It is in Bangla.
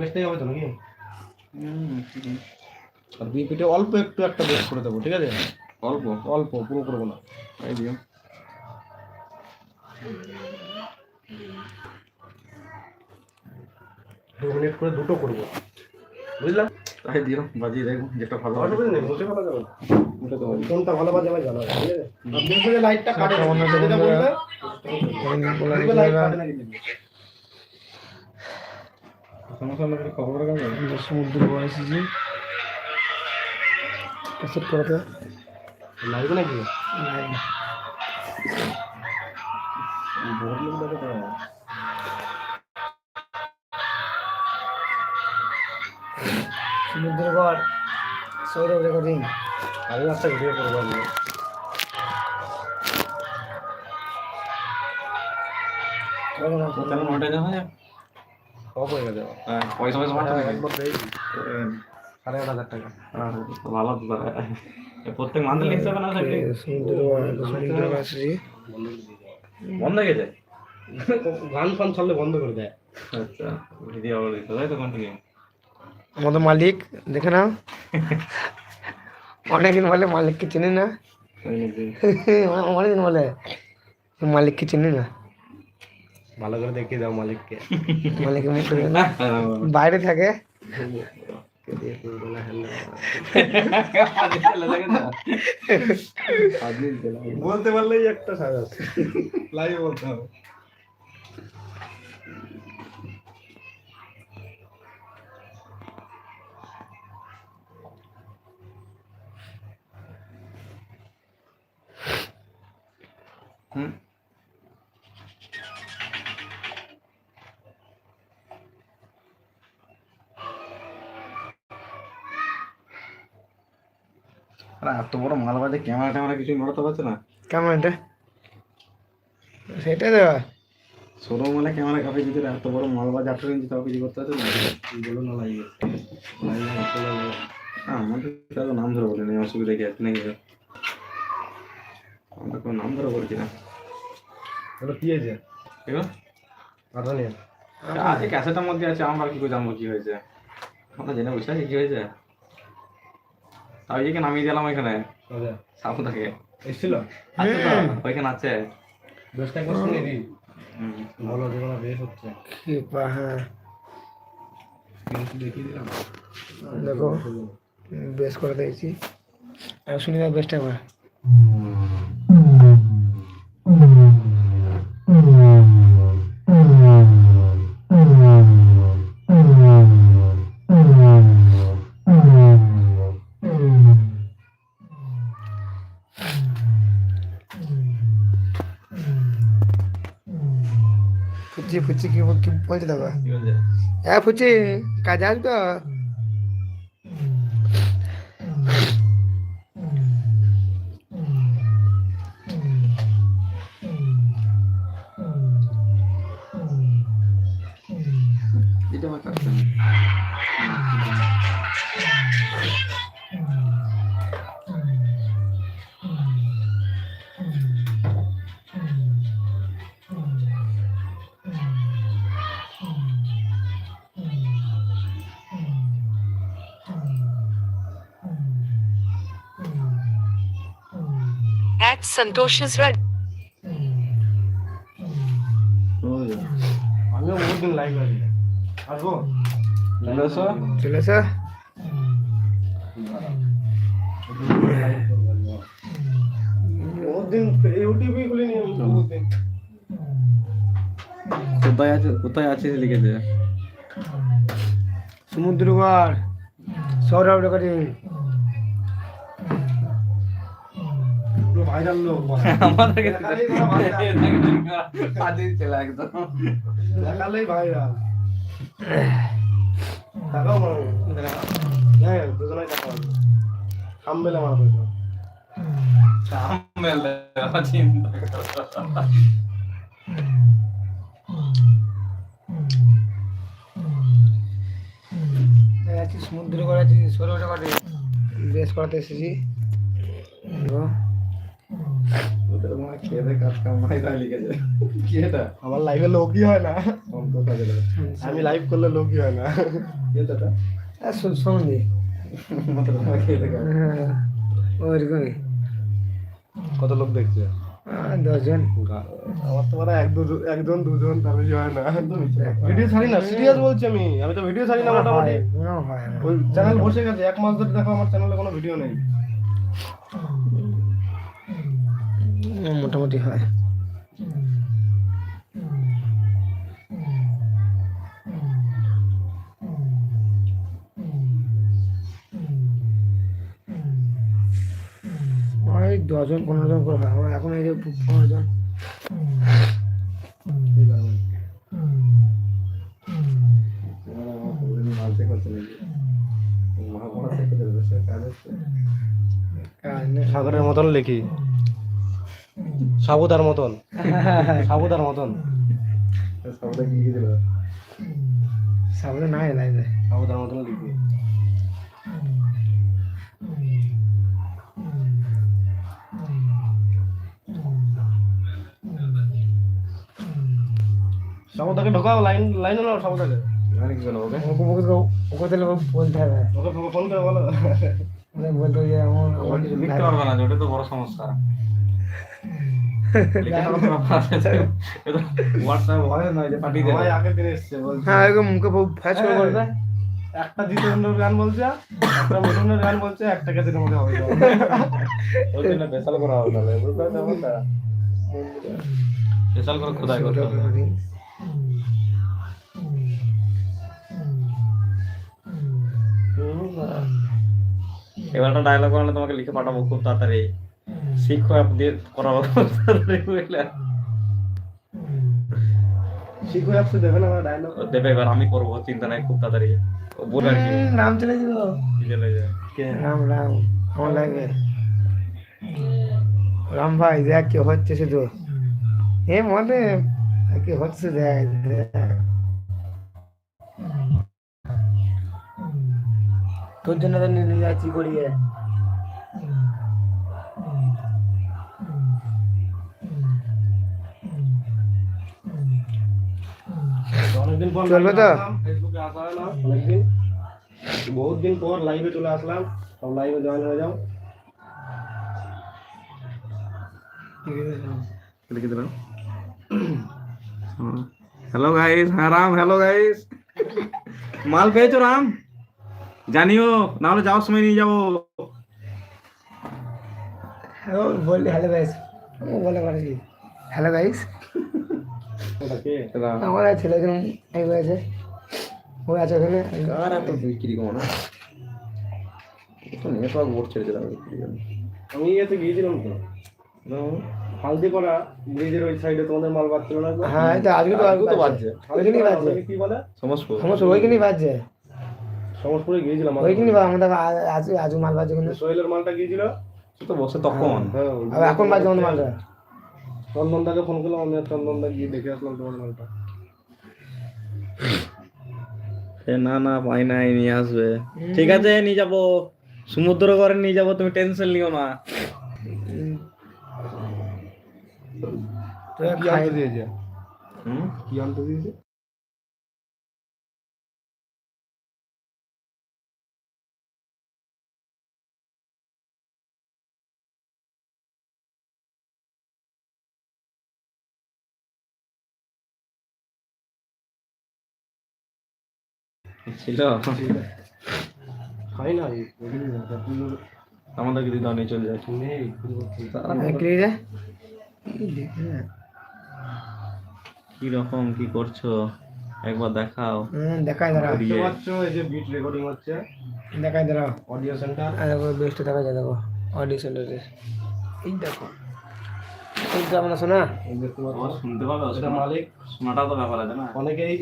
বেশটাই হবে তো নাকি? আর দুই পিঠে অল্প একটু একটা বেশ করে দেবো ঠিক আছে? অল্প? অল্প পুরো করব না। এই দিও। দু মিনিট করে দুটো করব। বুঝলাম? তাই দিও বাজিয়ে দেখো যেটা ভালো হবে অসুবিধা নেই বলতে যাবে। কোনটা ভালো বাজে আমার জানা আছে, ঠিক আছে? আর দেখবে যে লাইটটা কাটে যেটা বলবে সমুদ্র এসেছি। ক্যাসেট করাতে। লাগবে নাকি? হাজার টাকা। হ্যাঁ, ভালো তো তাহলে। এ প্রত্যেক মান্থলি হিসাবে না থাকলে সমুদ্র পাড় সমুদ্র পাড়ে এসেছি বন্ধ হয়ে গেছে গান ফান ছাড়লে বন্ধ করে দেয় আচ্ছা ভিডিও আবার দিতে তাই তো কন্টিনিউ আমাদের মালিক দেখে নাও। অনেকদিন বলে মালিককে চিনি না। অনেকদিন বলে মালিককে চিনি না। ভালো করে দেখিয়ে দাও মালিককে। না? বাইরে থাকে। বলতে পারলেই একটা সাজা লাইভ বলতে হবে। হুম। আরে এত বড় মাল বাজে ক্যামেরা ট্যামেরা কিছু নড়াতে পারছে না? এটা? সেটাই তো ষোলো মালে ক্যামেরা কাপে দিতে এত বড় মাল বাজে আঠারো ইঞ্চি তাও কিছু করতে পারছে না? বলো না না, আমাদের কারও নাম ধরে বলিনি অসুবিধা কি আছে নাকি আমরা কোনো নাম ধরে বলছি না। কি আছে নিয়ে আছে ক্যাসেটের মধ্যে আছে আমরা কি করে জানব কি হয়েছে? আমরা জেনে বসে আছি কি হয়েছে। তাও এই নামিয়ে দিলাম আচ্ছা। সাপুদাকে এসেছিল? আছে তো? ওইখানে আছে। শুনে দিই। হুম। ভালো যেগুলো বেশ হচ্ছে। হ্যাঁ। দেখিয়ে দিলাম দেখো বেশ করে দিয়েছি। আর শুনি না বেশটা একবার ফুচি ফুচি কি কি বলছে দেখো হ্যাঁ ফুচি কাজে আসবে এটা আমার কাছে আমি বহুত দিন কোথায় আছে কোথায় আছে লিখেছে সমুদ্রগড় সৌরভ ভাইরাল লোক viral। আজই চলে একদম। দেখালেই ভাইরাল। হ্যাঁ। দুজনেই মারা চিন্তা রেকর্ডিং বেশ করাতে এসেছি। আমার লাইভে লোকই হয় না। আমি লাইভ করলে লোকই হয় না। সন্ধে হ্যাঁ ওইরকমই। কত লোক দেখছে? দশজন। আমার তো মানে এক দুজন একজন দুজন তার বেশি হয় না। ভিডিও ছাড়ি না সিরিয়াস বলছি আমি। আমি তো ভিডিও ছাড়ি না মোটামুটি। ওই চ্যানেল বসে গেছে এক মাস ধরে দেখো আমার চ্যানেলে কোনো ভিডিও নেই। মোটামুটি হয়। ওই দশজন পনেরো জন করে হয়। আমার এখন এই যে পনেরো জন। সাগরের মতন লিখি। সাবুদার মতন। সাবুদার মতন। কি দিল? সামনে নাই লাইনে সাবুদার মতন লিখি সাবুদাকে ঢোকাও লাইন লাইনে নাও সাবুদাকে। মানে কি করব ওকে? বলতে হবে। ওকে ফোন করে বলো। বলতে যে আমার লিখতে পারবে না ওটা তো বড় সমস্যা। একটা গান বলছে একটা মিঠুনের গান বলছে একটা কেসের মধ্যে হবে। ওই জন্য স্পেশাল করা হবে তাহলে। বুঝতে পারছ ব্যাপারটা স্পেশাল করে খোদাই করতে হবে। এবার একটা ডায়লগ বানালে তোমাকে লিখে পাঠাবো খুব তাড়াতাড়ি। শিখো অ্যাপ দিয়ে করাবো খুব তাড়াতাড়ি বুঝলে শিখো অ্যাপসে দেবে না ডায়লগ দেবে এবার আমি করব চিন্তা নাই খুব তাড়াতাড়ি। বলে আর কি। রাম চলে যাব কি চলে যায়? রাম রাম আমার লাগে? রাম ভাই দেখ কি হচ্ছে শুধু। এ মনে কি হচ্ছে দেখ দেখ। তোর জন্য তো নিয়ে যাচ্ছি করিয়ে। অনেকদিন পর চলবে তো? ফেসবুকে আসা হয় না অনেকদিন বহুত দিন পর লাইভে চলে আসলাম সব লাইভে জয়েন হয়ে যাও লিখে দিলাম হ্যালো গাইস হ্যাঁ রাম হ্যালো গাইস মাল পেয়েছ রাম জানিও নাহলে যাওয়ার সময় নিয়ে যাব হ্যালো বললি হ্যালো গাইস বলে পারছি হ্যালো গাইস ওটা কে রাম। আমার এক ছেলে এই হয়েছে ও আছে ওখানে কার এত বিক্রি কম না। তো নেটওয়ার্ক বোর্ড ছেড়ে দিলাম বিক্রি আমি এতে গিয়েছিলাম তো। হালদিপাড়া ব্রিজের ওই সাইডে তোমাদের মাল বাজছিল না? হ্যাঁ এই তো আজকে তো বাজছে। বাজছে ওটাকে কি বলে? সমস্ত সমস্যা ওইখানেই বাজছে সমসপুরে গিয়েছিলাম। ওইখানেই আমাদের আজ আজ মাল বাজছে কিন্তু। সোহেলের মালটা গিয়েছিল? তো বসে তখন। হ্যাঁ এখন বাজছে আমাদের মালটা। চন্দনদাকে ফোন করলাম আমি আর চন্দনদা গিয়ে দেখে আসলাম তোমার মালটা। না না পাই নাই নিয়ে আসবে। ঠিক আছে নিয়ে যাব। সমুদ্র করে নিয়ে যাব তুমি টেনশন নিও না। তো কি আনতে দিয়েছে? হুম? কি আনতে দিয়েছে? ছিল। খাই না আমাদেরকে দিতে নিয়ে চলে যাচ্ছে নেই কি রকম কি করছ? একবার দেখাও। দেখাই দাঁড়াও। দেখতে পাচ্ছ এই যে বিট রেকর্ডিং হচ্ছে। দেখাই দাঁড়াও। অডিও সেন্টার দেখো বেস্ট দেখা যায় দেখো অডিশন এই দেখো শুনতে পাবো না শোনা? শুনতে পাবে মালিক। শোনাটা তো ব্যাপার আছে না। অনেকেই